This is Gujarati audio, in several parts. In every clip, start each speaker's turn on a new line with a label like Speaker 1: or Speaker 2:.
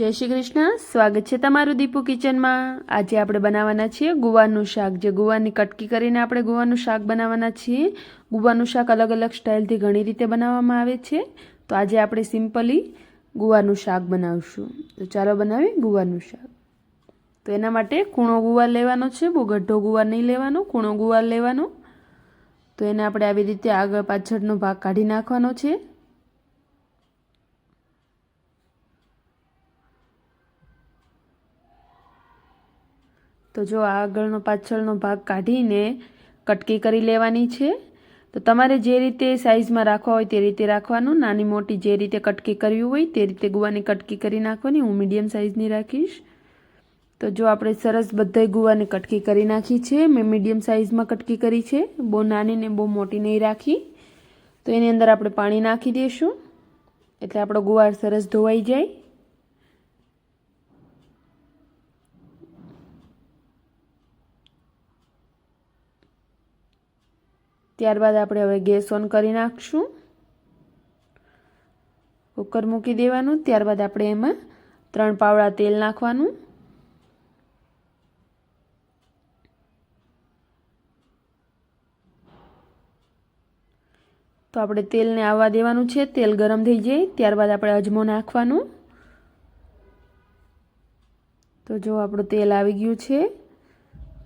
Speaker 1: જય શ્રી કૃષ્ણ. સ્વાગત છે તમારું દીપુ કિચનમાં. આજે આપણે બનાવવાના છીએ ગુવારનું શાક. જે ગુવારની કટકી કરીને આપણે ગુવારનું શાક બનાવવાના છીએ. ગુવારનું શાક અલગ અલગ સ્ટાઇલથી ઘણી રીતે બનાવવામાં આવે છે. તો આજે આપણે સિમ્પલી ગુવારનું શાક બનાવશું. તો ચાલો બનાવીએ ગુવારનું શાક. તો એના માટે કૂણો ગુવાર લેવાનો છે. બહુ ગઢો ગુવાર નહીં લેવાનો કૂણો ગુવાર લેવાનો. તો એને આપણે આવી રીતે આગળ પાછળનો ભાગ કાઢી નાખવાનો છે. તો જો આગળનો પાછળનો ભાગ કાઢીને કટકી કરી લેવાની છે, તો તમારે જે રીતે સાઇઝમાં રાખવા હોય તે રીતે રાખવાનું. નાની મોટી જે રીતે કટકી કરવી હોય તે રીતે ગુવાની કટકી કરી નાખવાની. હું મીડિયમ સાઇઝની રાખીશ. તો જો આપણે સરસ બધાય ગુવાની કટકી કરી નાખી છે, મેં મીડિયમ સાઇઝમાં કટકી કરી છે. બહુ નાની ને બહુ મોટી નહીં રાખી. તો એની અંદર આપણે પાણી નાખી દઈશું એટલે આપણો ગુવાર સરસ ધોવાઈ જાય. ત્યારબાદ આપણે હવે ગેસ ઓન કરી નાખશું. કુકર મૂકી દેવાનું. ત્યારબાદ આપણે એમાં ત્રણ પાવડા તેલ નાખવાનું. તો આપણે તેલને આવવા દેવાનું છે. તેલ ગરમ થઈ જાય. ત્યારબાદ આપણે અજમો નાખવાનું. તો જો આપણું તેલ આવી ગયું છે.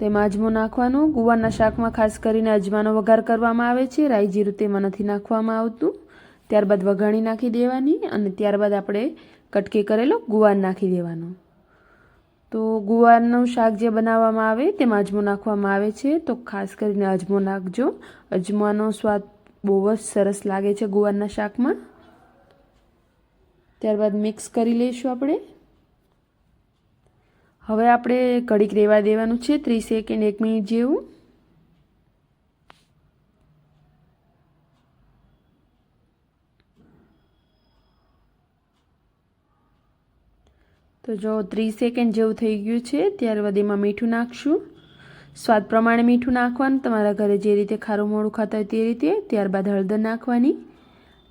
Speaker 1: તેમાં અજમો નાખવાનો, ગુવારના શાકમાં ખાસ કરીને અજમાનો વઘાર કરવામાં આવે છે રાઈ જીરું તેમાં નથી નાખવામાં આવતું. ત્યારબાદ વઘાણી નાખી દેવાની અને ત્યારબાદ આપણે કટકી કરેલો ગુવાર નાખી દેવાનો. તો ગુવારનું શાક જે બનાવવામાં આવે તેમાં અજમો નાખવામાં આવે છે, તો ખાસ કરીને અજમો નાખજો. અજમાનો સ્વાદ બહુ જ સરસ લાગે છે ગુવારના શાકમાં. ત્યારબાદ મિક્સ કરી લઈશું આપણે. હવે આપણે કડીક રેવા દેવાનું છે, ત્રીસ સેકન્ડ, એક મિનિટ જેવું. તો જો ત્રીસ સેકન્ડ જેવું થઈ ગયું છે, ત્યારબાદ એમાં મીઠું નાખશું. સ્વાદ પ્રમાણે મીઠું નાખવાનું, તમારા ઘરે જે રીતે ખારું મોડું ખાતા હોય તે રીતે. ત્યારબાદ હળદર નાખવાની,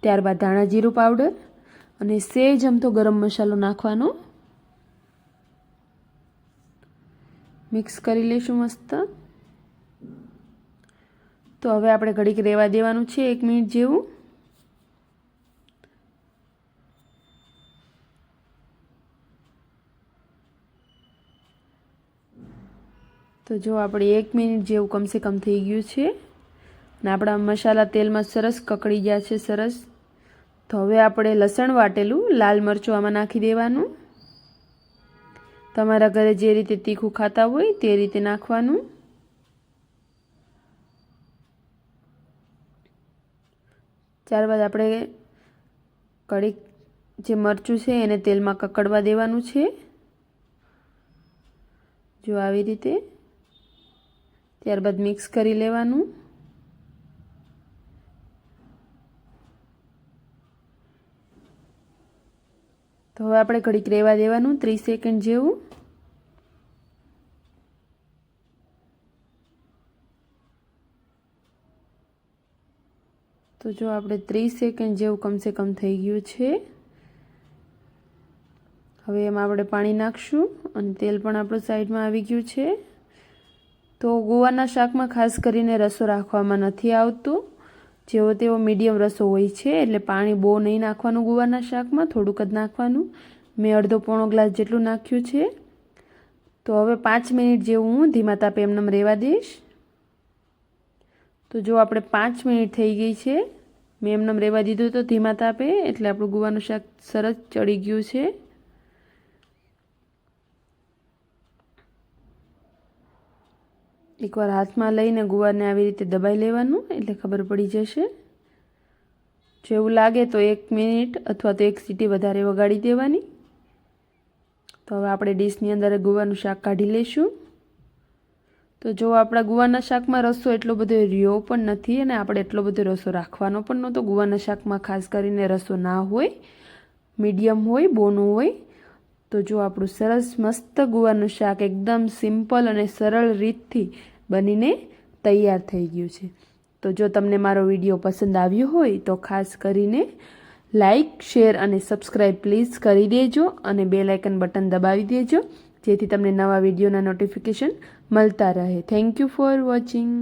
Speaker 1: ત્યારબાદ ધાણા જીરું પાવડર અને સેજ અમથો ગરમ મસાલો નાખવાનો. મિક્સ કરી લઈશું મસ્ત. તો હવે આપણે ઘડીક રહેવા દેવાનું છે એક મિનિટ જેવું. તો જો આપણે એક મિનિટ જેવું કમસે કમ થઈ ગયું છે. અને આપણા મસાલા તેલમાં સરસ કકડી ગયા છે સરસ. તો હવે આપણે લસણ વાટેલું લાલ મરચું આમાં નાખી દેવાનું. તમારા ઘરે જે રીતે તીખું ખાતા હોય તે રીતે નાખવાનું. ત્યારબાદ આપણે કડી જે મરચું છે એને તેલમાં કકડવા દેવાનું છે. જો આવી રીતે. ત્યારબાદ મિક્સ કરી લેવાનું. તો હવે આપણે ઘડીક રહેવા દેવાનું, ત્રીસ સેકન્ડ જેવું. તો જો આપણે ત્રીસ સેકન્ડ જેવું કમસે કમ થઈ ગયું છે. હવે એમાં આપણે પાણી નાખશું અને તેલ પણ આપણું સાઈડમાં આવી ગયું છે. તો ગોવાના શાકમાં ખાસ કરીને રસો રાખવામાં નથી આવતું. જેવો તેવો મીડિયમ રસો હોય છે, એટલે પાણી બહુ નહીં નાખવાનું ગુવારના શાકમાં, થોડુંક જ નાખવાનું. મેં અડધો પોણો ગ્લાસ જેટલું નાખ્યું છે. તો હવે પાંચ મિનિટ જેવું હું ધીમા તાપે એમને રહેવા દઈશ. તો જો આપણે પાંચ મિનિટ થઈ ગઈ છે, મેં એમને રહેવા દીધું તો ધીમા તાપે, એટલે આપણું ગુવાનું શાક સરસ ચડી ગયું છે. એકવાર હાથમાં લઈને ગુવારને આવી રીતે દબાઈ લેવાનું, એટલે ખબર પડી જશે. જો એવું લાગે તો એક મિનિટ અથવા તો એક સીટી વધારે વગાડી દેવાની. તો હવે આપણે ડીશની અંદર ગુવાનું શાક કાઢી લઈશું. તો જો આપણા ગુવાના શાકમાં રસો એટલો બધો રહ્યો પણ નથી અને આપણે એટલો બધો રસો રાખવાનો પણ નહોતો ગુવાના શાકમાં ખાસ કરીને રસો ના હોય, મીડિયમ હોય, બોનું હોય તો જો આપણું સરસ મસ્ત ગુવારનું શાક એકદમ સિમ્પલ અને સરળ રીતથી બનીને તૈયાર થઈ ગયું છે. તો જો તમને મારો વીડિયો પસંદ આવ્યો હોય તો ખાસ કરીને લાઇક શેર અને સબસ્ક્રાઈબ પ્લીઝ કરી દેજો અને બે લાઇકન બટન દબાવી દેજો, જેથી તમને નવા વિડીયોના નોટિફિકેશન મળતા રહે. Thank you for watching.